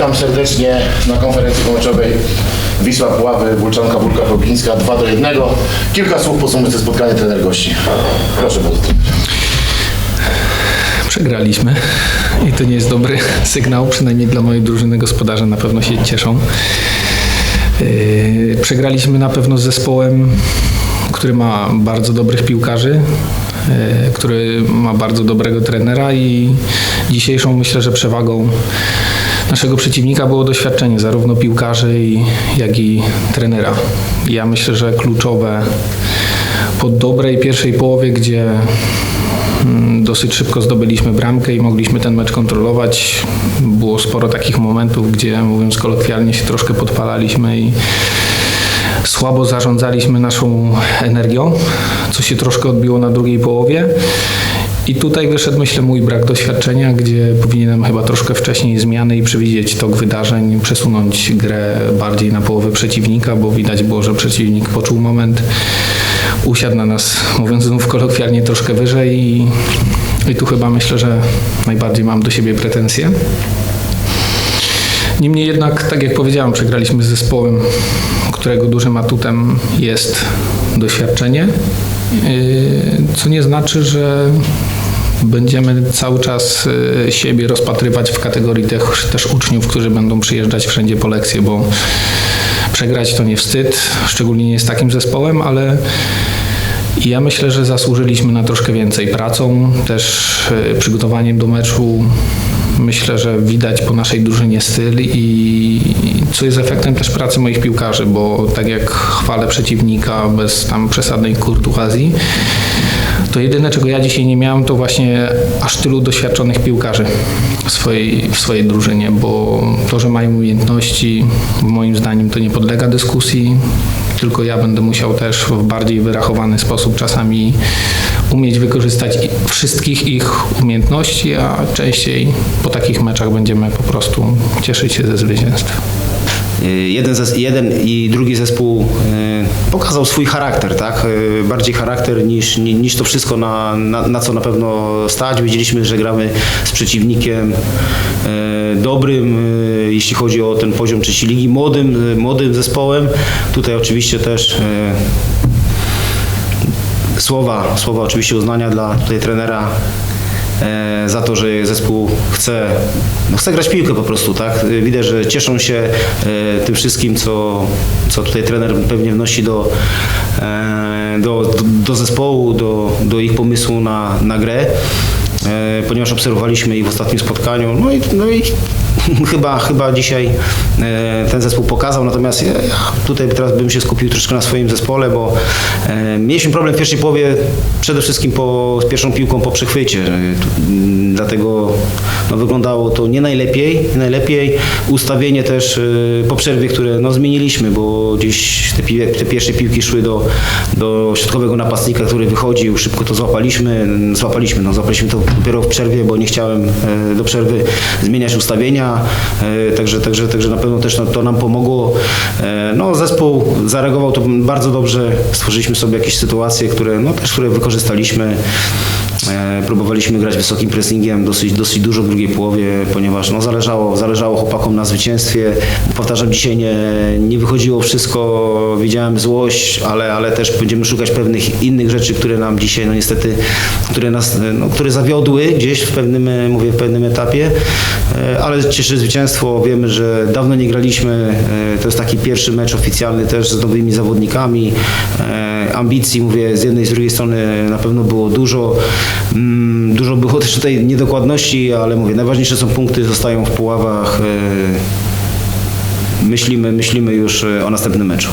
Witam serdecznie na konferencji pomeczowej Wisła Puławy, Wólczanka, Wólka Kropińska 2 do 1. Kilka słów podsumujcie spotkanie trener gości. Proszę bardzo. Przegraliśmy i to nie jest dobry sygnał, przynajmniej dla mojej drużyny gospodarze na pewno się cieszą. Yy, Przegraliśmy na pewno z zespołem, który ma bardzo dobrych piłkarzy, yy, który ma bardzo dobrego trenera i dzisiejszą myślę, że przewagą naszego przeciwnika było doświadczenie zarówno piłkarzy, jak i trenera. Ja myślę, że kluczowe po dobrej pierwszej połowie, gdzie Mm, Dosyć szybko zdobyliśmy bramkę i mogliśmy ten mecz kontrolować. Było sporo takich momentów, gdzie mówiąc kolokwialnie się troszkę podpalaliśmy i słabo zarządzaliśmy naszą energią, co się troszkę odbiło na drugiej połowie. I tutaj wyszedł, myślę, mój brak doświadczenia, gdzie powinienem chyba troszkę wcześniej zmiany i przewidzieć tok wydarzeń, przesunąć grę bardziej na połowę przeciwnika, bo widać było, że przeciwnik poczuł moment, usiadł na nas, mówiąc znów kolokwialnie, troszkę wyżej i, i tu chyba myślę, że najbardziej mam do siebie pretensje. Niemniej jednak, tak jak powiedziałem, przegraliśmy z zespołem, którego dużym atutem jest doświadczenie, yy, co nie znaczy, że będziemy cały czas yy, siebie rozpatrywać w kategorii tych też uczniów, którzy będą przyjeżdżać wszędzie po lekcje, bo przegrać to nie wstyd, szczególnie nie z takim zespołem, ale ja myślę, że zasłużyliśmy na troszkę więcej pracą, też e, przygotowaniem do meczu. Myślę, że widać po naszej drużynie styl i co jest efektem też pracy moich piłkarzy, bo tak jak chwalę przeciwnika bez tam przesadnej kurtuazji, to jedyne czego ja dzisiaj nie miałem to właśnie aż tylu doświadczonych piłkarzy w swojej, w swojej drużynie, bo to, że mają umiejętności, moim zdaniem to nie podlega dyskusji, tylko ja będę musiał też w bardziej wyrachowany sposób czasami umieć wykorzystać wszystkich ich umiejętności, a częściej po takich meczach będziemy po prostu cieszyć się ze zwycięstw. Y, Jeden, jeden i drugi zespół y, pokazał swój charakter, tak? Y, Bardziej charakter niż, ni- niż to wszystko, na, na, na co na pewno stać. Wiedzieliśmy, że gramy z przeciwnikiem dobrym, jeśli chodzi o ten poziom trzeciej ligi, młodym, młodym zespołem. Tutaj oczywiście też słowa, słowa oczywiście uznania dla tutaj trenera za to, że zespół chce, no chce grać piłkę po prostu, tak? E, Widać, że cieszą się e, tym wszystkim, co, co tutaj trener pewnie wnosi do, e, do, do, do zespołu, do, do ich pomysłu na, na grę. E, ponieważ obserwowaliśmy ich w ostatnim spotkaniu. No i, no i chyba, chyba dzisiaj e, ten zespół pokazał, natomiast ja, tutaj teraz bym się skupił troszkę na swoim zespole, bo e, mieliśmy problem w pierwszej połowie przede wszystkim po, z pierwszą piłką po przechwycie. E, tu- m, Dlatego no, wyglądało to nie najlepiej. Nie najlepiej. Ustawienie też po przerwie, które no, zmieniliśmy, bo gdzieś te, te pierwsze piłki szły do, do środkowego napastnika, który wychodził, szybko to złapaliśmy, złapaliśmy, no, złapaliśmy to dopiero w przerwie, bo nie chciałem e, do przerwy zmieniać ustawienia, e, także, także, także na pewno też to nam pomogło. E, No, zespół zareagował to bardzo dobrze, stworzyliśmy sobie jakieś sytuacje, które, no, też, które wykorzystaliśmy. E, Próbowaliśmy grać wysokim pressingiem dosyć, dosyć dużo w drugiej połowie, ponieważ no, zależało, zależało chłopakom na zwycięstwie. Powtarzam, dzisiaj nie, nie wychodziło wszystko, widziałem złość, ale, ale też będziemy szukać pewnych innych rzeczy, które nam dzisiaj no, niestety, które nas, no, które zawiodły gdzieś w pewnym, e, mówię, w pewnym etapie, E, ale cieszy zwycięstwo. Wiemy, że dawno nie graliśmy, to jest taki pierwszy mecz oficjalny też z nowymi zawodnikami. Ambicji, mówię, z jednej i z drugiej strony na pewno było dużo. Mm, Dużo było też tutaj niedokładności, ale mówię, najważniejsze są punkty, zostają w Puławach. E, Myślimy, myślimy już e, o następnym meczu.